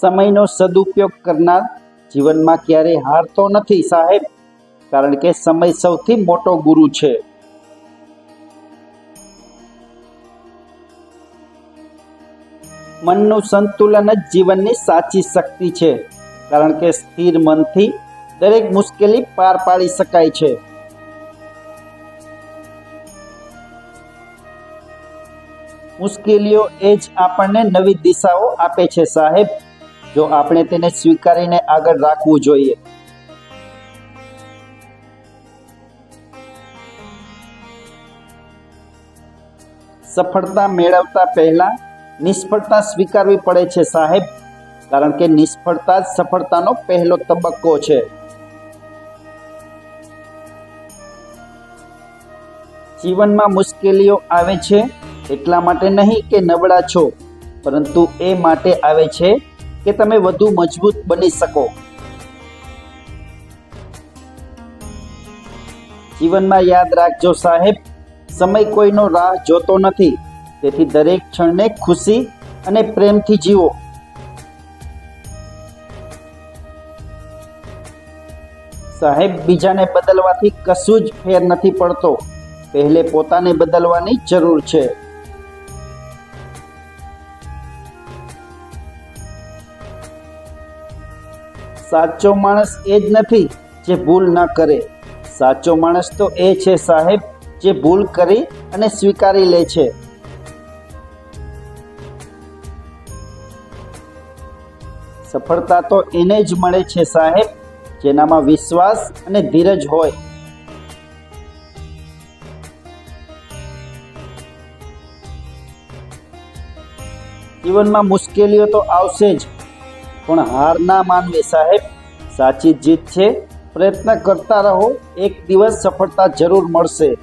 સમયનો સદુપયોગ કરનાર જીવનમાં ક્યારેય હારતો નથી, સાહેબ. કારણ કે સમય સૌથી મોટો ગુરુ છે. મનનું સંતુલન જ જીવનની સાચી શક્તિ છે. કારણ કે સ્થિર મનથી દરેક મુશ્કેલી પાર પાડી શકાય છે. મુશ્કેલીઓ એ જ આપણને નવી દિશાઓ આપે છે, સાહેબ. જો આપણે તેને સ્વીકારીને આગળ રાખવું જોઈએ. સફળતા મેળવતા પહેલા નિષ્ફળતા સ્વીકારવી પડે છે સાહેબ, કારણ કે નિષ્ફળતા જ સફળતાનો પહેલો તબક્કો છે. જીવનમાં મુશ્કેલીઓ આવે છે એટલા માટે નહીં કે નબળા છો, પરંતુ એ માટે આવે છે કે તમે વધુ મજબૂત બની શકો. જીવનમાં યાદ રાખજો સાહેબ, સમય કોઈનો રાહ જોતો નથી. તેથી દરેક ક્ષણને ખુશી અને પ્રેમથી જીવો. સાહેબ, બીજાને બદલવાથી કશું જ ફેર નથી પડતો. પહેલે પોતાને બદલવાની જરૂર છે. સાચો માણસ એ જ નથી જે ભૂલ ના કરે. સાચો માણસ તો એ છે સાહેબ, જે ભૂલ કરી અને સ્વીકારી લે છે. સફળતા તો એને જ મળે છે સાહેબ, જેનામાં વિશ્વાસ અને ધીરજ હોય. જીવનમાં મુશ્કેલીઓ તો આવશે જ. પણ હાર ના માનવી સાહેબ. સાચી જીત છે. પ્રયત્ન કરતા રહો. એક દિવસ સફળતા જરૂર મળશે.